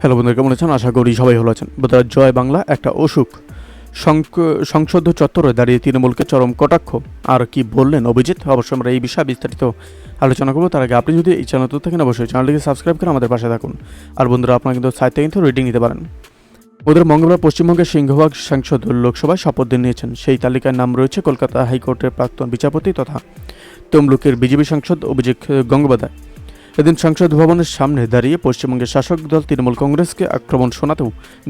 Hello বন্ধুরা, কেমন আছেন? আশা করি সবাই ভালো আছেন। বন্ধুরা, জয় বাংলা, একটা অসুখ। সংসদ চত্বরে দাঁড়িয়ে তৃণমূলকে চরম কটাক্ষ। আর কি বললেন অভিজিৎ? অবশ্যই আমরা এই বিষয়ে বিস্তারিত আলোচনা করব। তার আগে আপনি যদি এই চ্যানেল থাকেন, অবশ্যই চ্যানেলটিকে সাবস্ক্রাইব করে আমাদের পাশে থাকুন। আর বন্ধুরা, আপনারা কিন্তু থেকে কিন্তু রেটিং নিতে পারেন। ওদের মঙ্গলবার পশ্চিমবঙ্গের সিংহভাগ সাংসদ লোকসভায় শপথ দিয়ে নিয়েছেন। সেই তালিকার নাম রয়েছে কলকাতা হাইকোর্টের প্রাক্তন বিচারপতি তথা তমলুকের বিজেপি সাংসদ অভিজিৎ গঙ্গোপাধ্যায়। এদিন সংসদ ভবনের সামনে দাঁড়িয়ে পশ্চিমবঙ্গের শাসক দল তৃণমূল কংগ্রেসকে আক্রমণ শোনাতেও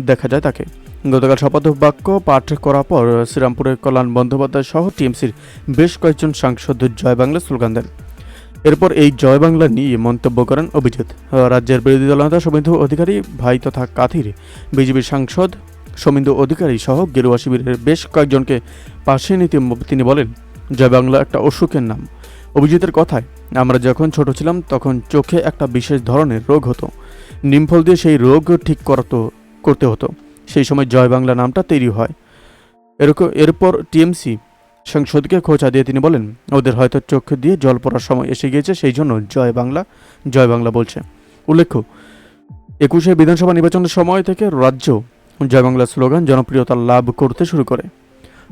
দেখা যায় তাকে। গতকাল শপথ বাক্য পাঠ করার পর শ্রীরামপুরের কল্যাণ বন্দ্যোপাধ্যায় সহ টিএমসির বেশ কয়েকজন সাংসদ জয় বাংলা স্লোগান দেন। এরপর এই জয় বাংলা নিয়ে মন্তব্য করেন অভিজিৎ। রাজ্যের বিরোধী দলনেতা শুভেন্দু অধিকারী, ভাই তথা কাথির, বিজেপির সাংসদ সমিন্দু অধিকারী সহ গেরুয়া শিবিরের বেশ কয়েকজনকে পাশে নিতে তিনি বলেন, জয় বাংলা একটা অসুখের নাম। অভিজিতের কথায়, আমরা যখন ছোট ছিলাম, তখন চোখে একটা বিশেষ ধরনের রোগ হতো। নিমফল দিয়ে সেই রোগ ঠিক করতো, করতে হতো। সেই সময় জয় বাংলা নামটা তৈরি হয়। এরকম, এরপর টিএমসি সংসদকে খোঁচা দিয়ে তিনি বলেন, ওদের হয়তো চোখ দিয়ে জল পড়ার সময় এসে গিয়েছে, সেই জন্য জয় বাংলা জয় বাংলা বলছে। উল্লেখ্য, একুশে বিধানসভা নির্বাচনের সময় থেকে রাজ্য জয় বাংলা স্লোগান জনপ্রিয়তা লাভ করতে শুরু করে।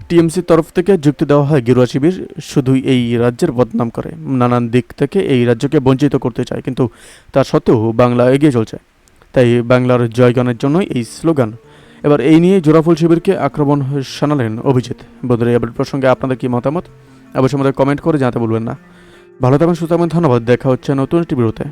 টিএমসির তরফ থেকে যুক্তি দেওয়া হয়, গেরুয়া শিবির শুধুই এই রাজ্যের বদনাম করে, নানান দিক থেকে এই রাজ্যকে বঞ্চিত করতে চায়, কিন্তু তা সত্ত্বেও বাংলা এগিয়ে চলছে। তাই বাংলার জয়গানের জন্যই এই স্লোগান। এবার এই নিয়ে জোড়াফুল শিবিরকে আক্রমণ শানালেন অভিজিৎ। বন্ধুরা, এবার প্রসঙ্গে আপনাদের কি মতামত? অবশ্যই আমাদের কমেন্ট করে জানাতে বলবেন না। ভালো থাকবেন থাকবেন ধন্যবাদ। দেখা হচ্ছে নতুন একটি বিরতে